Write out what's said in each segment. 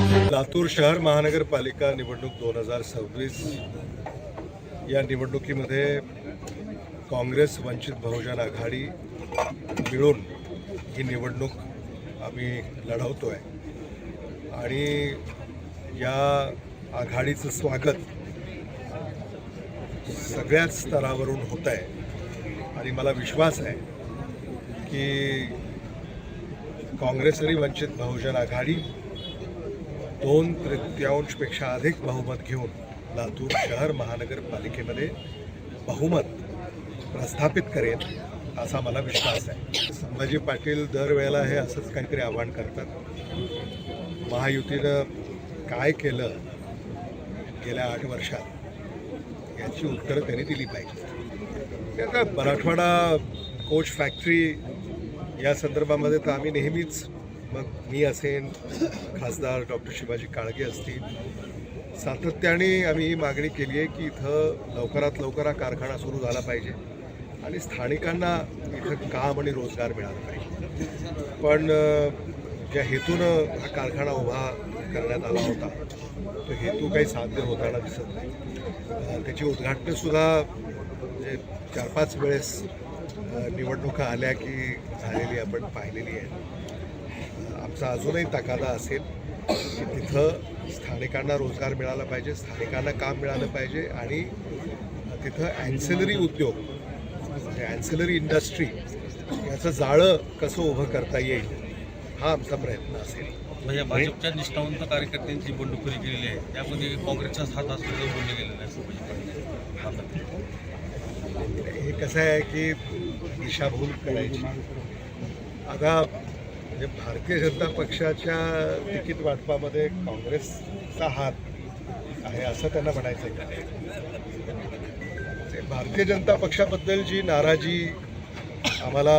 लातूर शहर महानगरपालिका निवडणूक दोन हजार सव्वीस या निवडणुकीमध्ये काँग्रेस वंचित बहुजन आघाडी मिळून ही निवडणूक आम्ही लढवतो आहे आणि या आघाडीचं स्वागत सगळ्याच स्तरावरून होत आहे आणि मला विश्वास आहे की काँग्रेस आणि वंचित बहुजन आघाडी दोन तृतीयांशपेक्षा अधिक बहुमत घेऊन लातूर शहर महानगरपालिकेमध्ये बहुमत प्रस्थापित करेल असा मला विश्वास आहे. संभाजी पाटील दरवेळेला हे असंच काहीतरी आव्हान करतात. महायुतीनं काय केलं गेल्या आठ वर्षात? याची उत्तरं त्यांनी दिली पाहिजे आता मराठवाडा कोच फॅक्टरी या संदर्भामध्ये तर आम्ही नेहमीच मग मी असेन खासदार डॉक्टर शिवाजी काळगे असतील. सातत्याने आम्ही ही मागणी केली आहे की इथं लवकरात लवकर हा कारखाना सुरू झाला पाहिजे आणि स्थानिकांना इथं काम आणि रोजगार मिळाला पाहिजे. पण ज्या हेतूनं हा कारखाना उभा करण्यात आला होता तो हेतू काही साध्य होताना दिसत नाही. त्याची उद्घाटनंसुद्धा म्हणजे चार पाच वेळेस निवडणुका आल्या की झालेली आपण पाहिलेली आहे. आमचा अजूनही तकादा असेल की तिथं स्थानिकांना रोजगार मिळाला पाहिजे स्थानिकांना काम मिळालं पाहिजे आणि तिथं ॲन्सिलरी उद्योग म्हणजे ॲन्सिलरी इंडस्ट्री याचं जाळं कसं उभं करता येईल हा आमचा प्रयत्न असेल. म्हणजे भाजपच्या निष्ठावंत कार्यकर्त्यांची बंडखोरी केलेली आहे त्यामध्ये काँग्रेसचाच हात असल्याचं बोललं गेलेलं आहे हे कसं आहे की दिशाभूल करायची. आता म्हणजे भारतीय जनता पक्षाच्या तिकीट वाटपामध्ये काँग्रेसचा हात आहे असं त्यांना म्हणायचं आहे. का भारतीय जनता पक्षाबद्दल जी नाराजी आम्हाला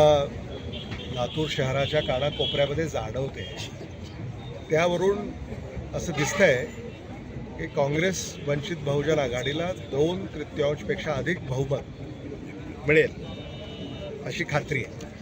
लातूर शहराच्या कानाकोपऱ्यामध्ये जाणवते त्यावरून असं दिसतंय की काँग्रेस वंचित बहुजन आघाडीला दोन तृतीयांशपेक्षा अधिक बहुमत मिळेल अशी खात्री आहे.